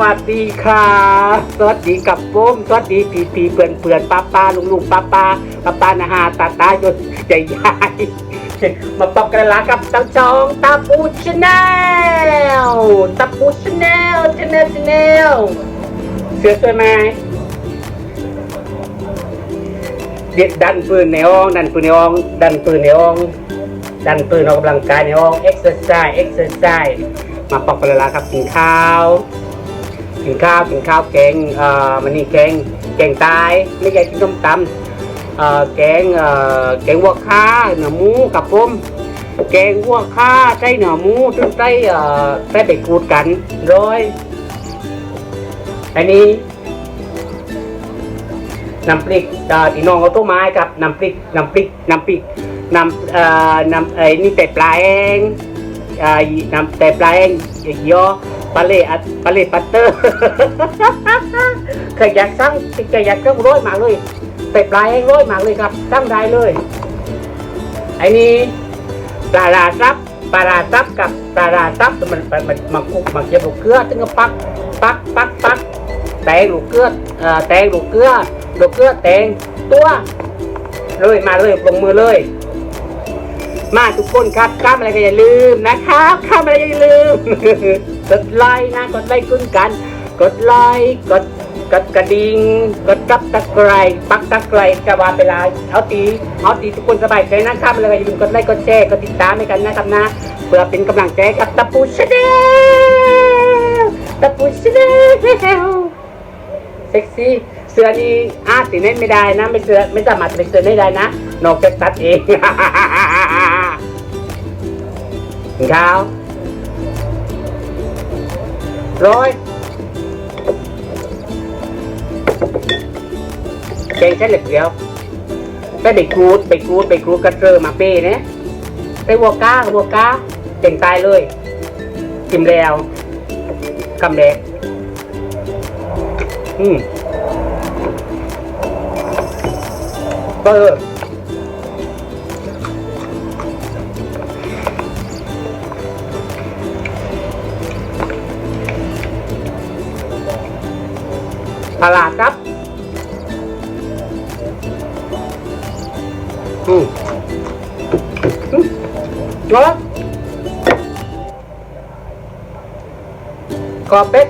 วัสดีค่ะ สวัสดีกับผมสวัสดีปีปีเปื่อนเปื่อนป้าป้าลุงลุงป้าป้าป้าป้านาฮาตาตายศใหญ่ใหญ่มาปอบกันละกับตังช่องตาปูชาแนลตาปูชาแนลชาแนลชาแนลเสือสวยไหมเด็ดดันปืนในห้องดันปืนในห้องดันปืนในห้องดันปืนออกกำลังกายในห้องเอ็กซ์เซอร์ไซส์เอ็กซ์เซอร์ไซส์มาปอกกันเลยละครับกินข้าว กินข้าวกินข้าวแกงเอ่อมันนี่แกงแกงตายไม่ใช่กินต้มตำเอ่อแกงเอ่อแกงวัวข้าเนื้อหมูกับผมแกงวัวข้าใส่เนื้อหมูจนใส่เอ่อใส่ไปกูดกันร้อยอันนี้น้ำพริกอ่อที่น้องเอาต้มไม้กับน้ำพริกน้ำพริกน้ำพริกน้ำเอ่อน้ำไอ้นี่แต่ปลาเองเอ่อนำแต่ปลาเองยอ ปลาเล่ปลาเล่ปัตเตอร์เคยอยากสั่งเคยอยากสั่งร้อยมาเลยแต่ปลาเองร้อยมาเลยครับสั่งได้เลยไอ้นี่ปลาราซับปลาราซับกับปลาราซับมันมันมันมันคุกมันเกี่ยวกับเกลือถึงกับปักปักปักปักแตงลูกเกลือแตงลูกเกลือลูกเกลือแตงตัวเลยมาเลยลงมือเลย มาทุกคนครับข้ามอะไรก็อย่าลืมนะครับข้ามอะไรก็อย่าลืม กดไลค์นะ กดไลค์ขึ้นกัน กดไลค์กดกดกระดิ่งกดตับตะไคร้ปักตะไคร้กระวาเวลาเอาตีเอาตีทุกคนสบายใจนะครับอะไรก็อย่าลืมกดไลค์กดแชร์กดติดตามให้กันนะครับนะเพื่อเป็นกำลังใจกับตะปูชาแนลตะปูชาแนลเซ็กซี่เสื้อนี้อาสีเน้นไม่ได้นะ ไม่เสื้อไม่สามารถเป็นเสื้อได้นะนอกจากตัดเองกินข้าว ร้อยแกงแค่เหล็กเดียวไปไปครูดไปครูดไปครูดกระเจอมาเป้เนี่ยไปวัวก้าวัวก้าเต่งตายเลยกิมแล้วคำแรกอืมเออ ตลาดครับอืมอืมร้อนกรอบเป็ด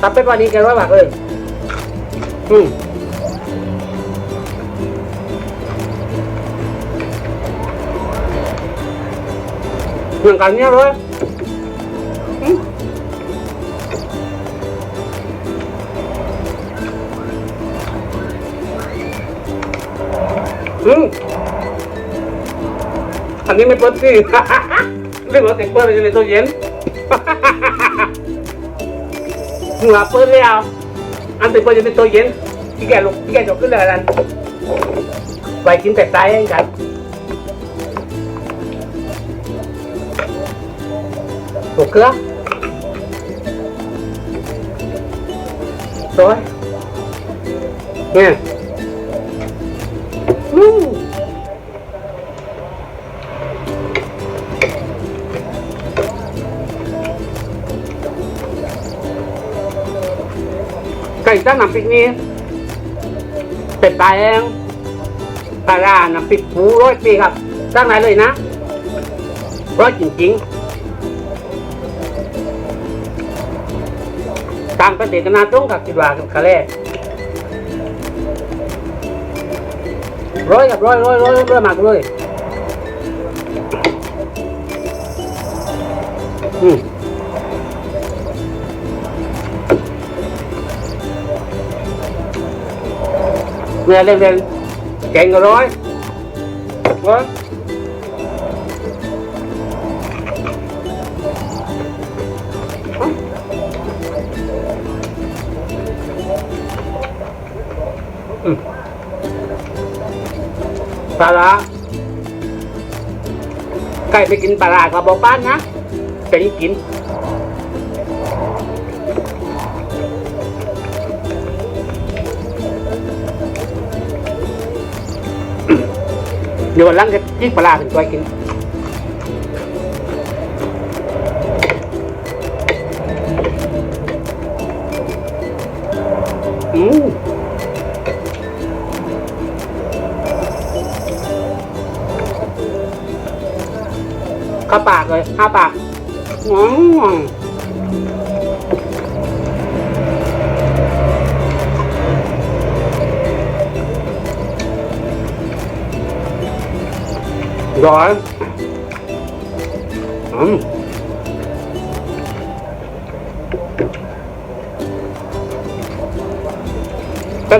ตับเป็ดวันนี้แกร้อยบาทเลยอืมเหมือนกันเนี่ยเลย นี้ไม่เปิดสิเรื่องของเสียงเปิดอยู่ในตู้เย็นหัวเปิดแล้วอันติดเปิดอยู่ในตู้เย็นพี่แกลุกพี่แกจบขึ้นเลยอันไว้กินแต่ตายเองกันถูกเครื่องสวยเนี่ย ก่ตั้งน้ำพริกนี้ เป็ดตายเองปลาร้าน้ำพริกผูร้อยปีครับตั้งไหนเลยนะร้อยจริงๆต่างประเทศก็น่าต้องกับคิดว่ากับคาเล่ร้อยกับร้อยร้อยร้อยร้อยมากเลย เมื่อเล่นๆแกงก็ร้อยร้อยอืมปลาร้าใครไปกินปลาร้าก็บอกป้านนะจะยิ่งกิน ดี๋ยววันหลังจะยิ่งปลาถึงก้อยกินอืมเข้าปากเลยอ้าปากหอืม ร้อนอืมเป็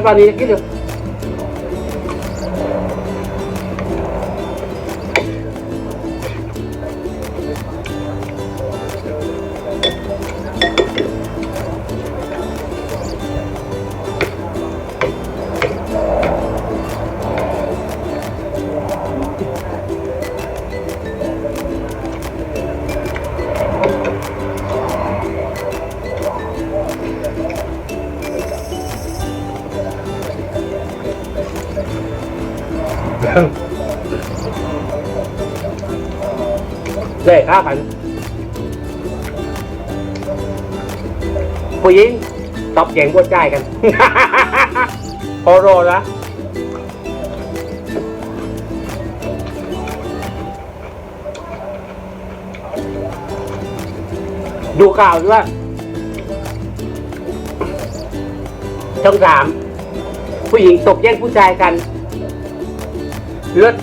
ผู้หญิงตอบเสียงกวนใจายกัน พอรอละดูข่าวด้วยช่องสามผู้หญิงตบแย่งผู้ชายกันเลือด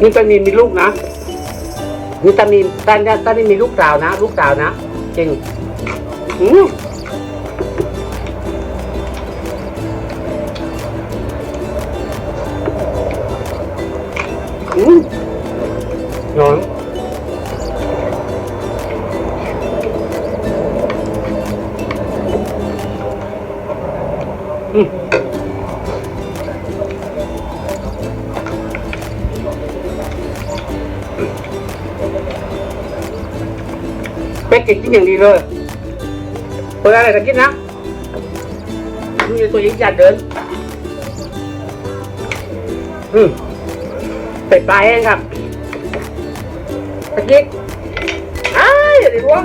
นี่ตานีมีลูกนะนี่ตานนี้ตานนี้ตอนนี้มีลูกสาวนะ ลูกสาวนะ จริงอืม กินกินอย่างดีเลยเปิดอะไรก็กินนะมีตัวยิงจัดเดิน อืมเป็ดปลาแห้งครับตะกี้อ้ายอย่าดิรวง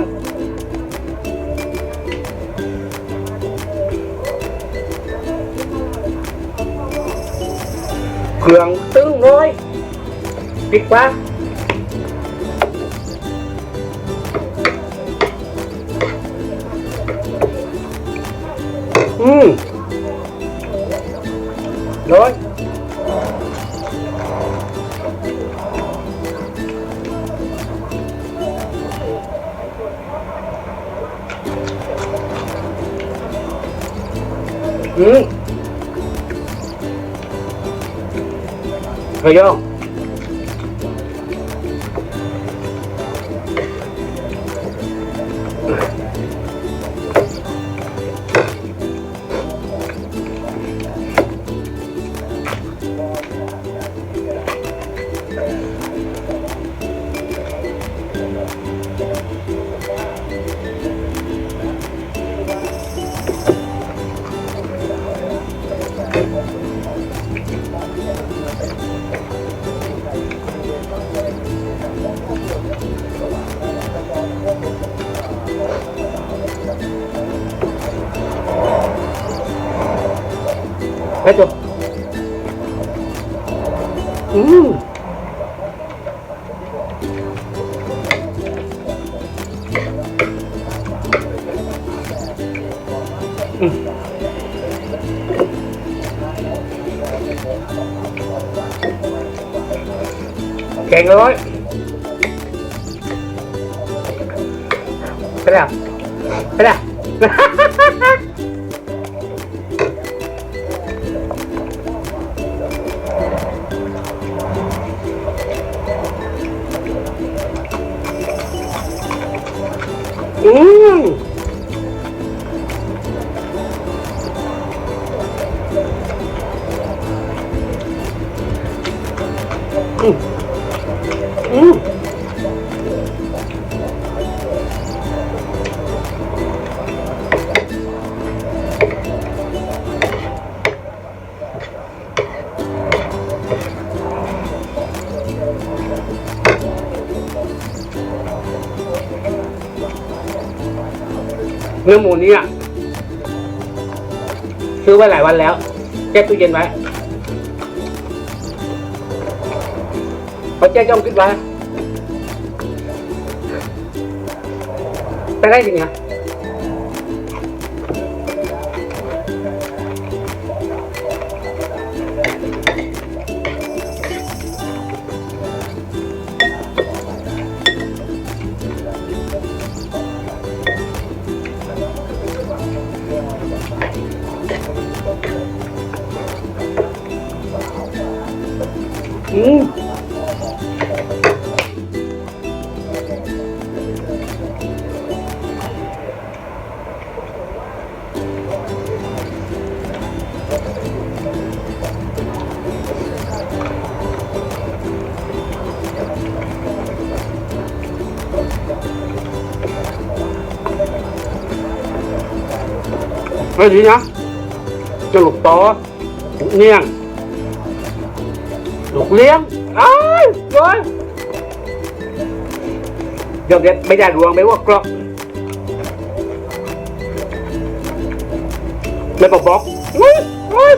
เครื่องตึ้งเลยปิดปลา เฮ้ยโยงไปจบอื Ooh. เนื้อหมูนี้ซื้อไว้หลายวันแล้วแช่ตู้เย็นไว้พอแจ้จ้องคิดไว้ไปได้จริงนะ อื มไม่ดีนะจะหลุกตอหลุดเนียงลูกเลี้ยงอ้ายร้อยเดี๋ยวเด็ดไม่ได้รวงไม่ว่ากรอกไม่บอกบอกอุ้ยอุ้ย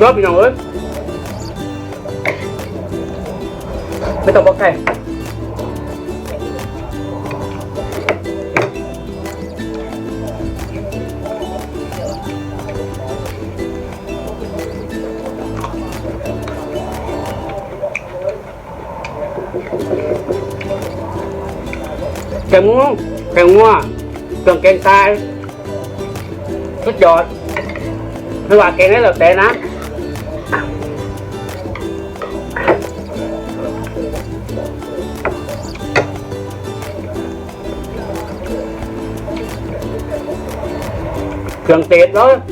รอบพี่น้องเอ้ยไม่ต้องบอกใคร แกงง่วงแกงง่วงเครื่องแกงทรายสุดยอดไม่ว่าแกงได้แล้วแต่นะเครื่องเทศเลยอื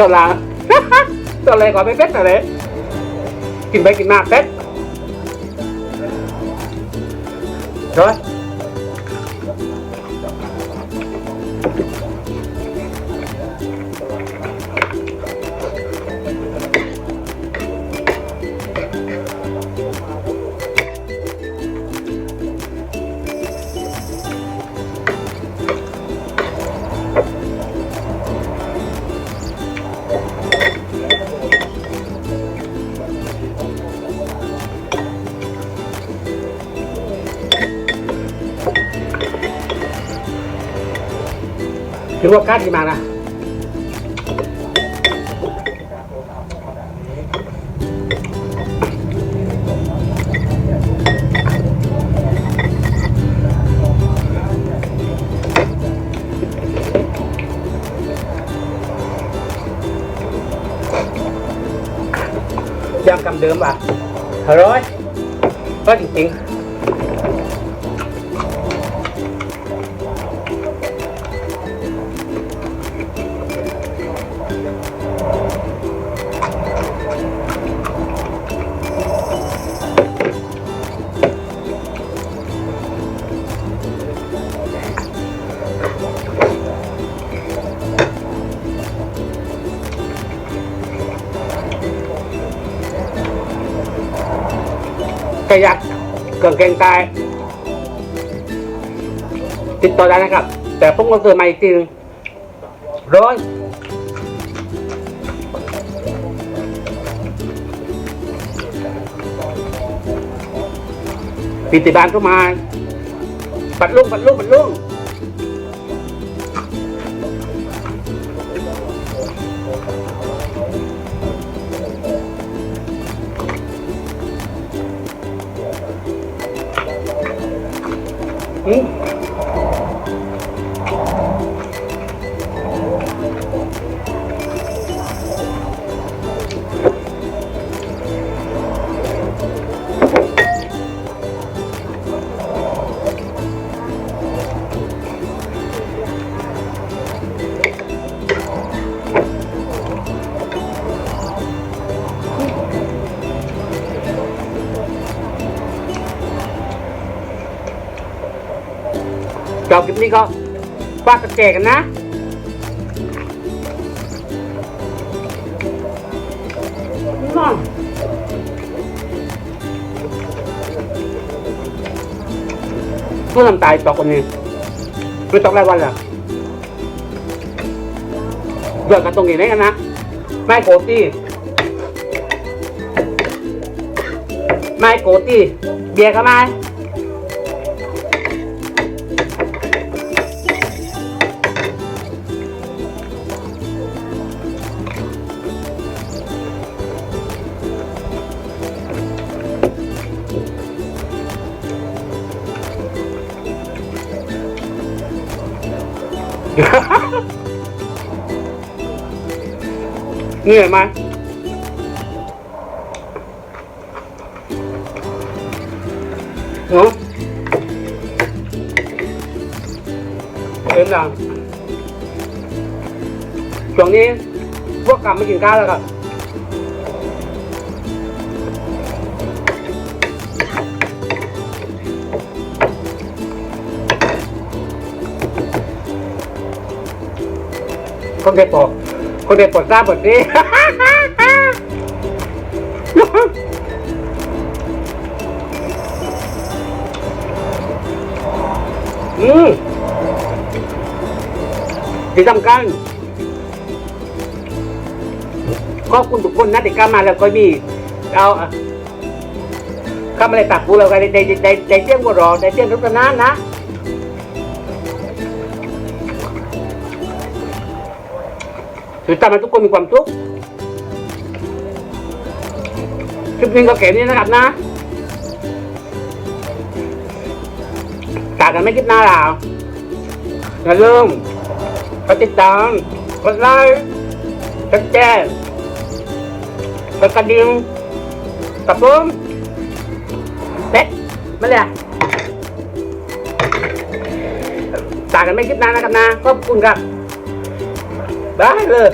แล้วห้องตอนหลังตอนแรกก่อนไม่เป็ดอะไรกินไปกินมาเป็ดเฮ้ย ถือว่าค่าดีมากนะยำคำเดิมป่ะอร่อยก็จริงๆ ไก่ยักษ์เครื่องแกงใตาย ติดต่อได้นะครับ แต่พวกเราเสิร์ฟมาอีกทีนึงร้อนปิติบานก็มา ปัดลุงปัดลุงปัดลุง จบคลิปนี้ก็ฝากกันแจกกันนะน้องเพื่อทำตายตอกคนนี้ไม่ตอกรายวันเหรอเดือดกันตรงนี้ได้กันนะไม่โกตี้ไม่โกตี้เบียร์กันไหม เหนื่อยไหมหนูเอ็มดังช่วงนี้พวกกลับมากินข้าวแล้วครับคนเด็กบอก คนเด็กปวดทราบปวดดีอืมที่สำคัญขอบคุณทุกคนนะที่เข้ามาแล้วก็มีเอาอะเข้ามาในตักปูเราก็ได้ได้ได้ได้เตี้ยงกัวรอได้เตี้ยงรุตนานนะ คือทำให้ทุกคนมีความสุขคลิปนี้ก็เก็บนี้นะครับนะจากกันไม่คลิปหน้าเราอย่าลืมกดติดตามกดไลค์กดแชร์กดกระดิ่งกับผมเป็ดมาเลยจากกันไม่คลิปหน้านะครับนะขอบคุณครับ ได้เลย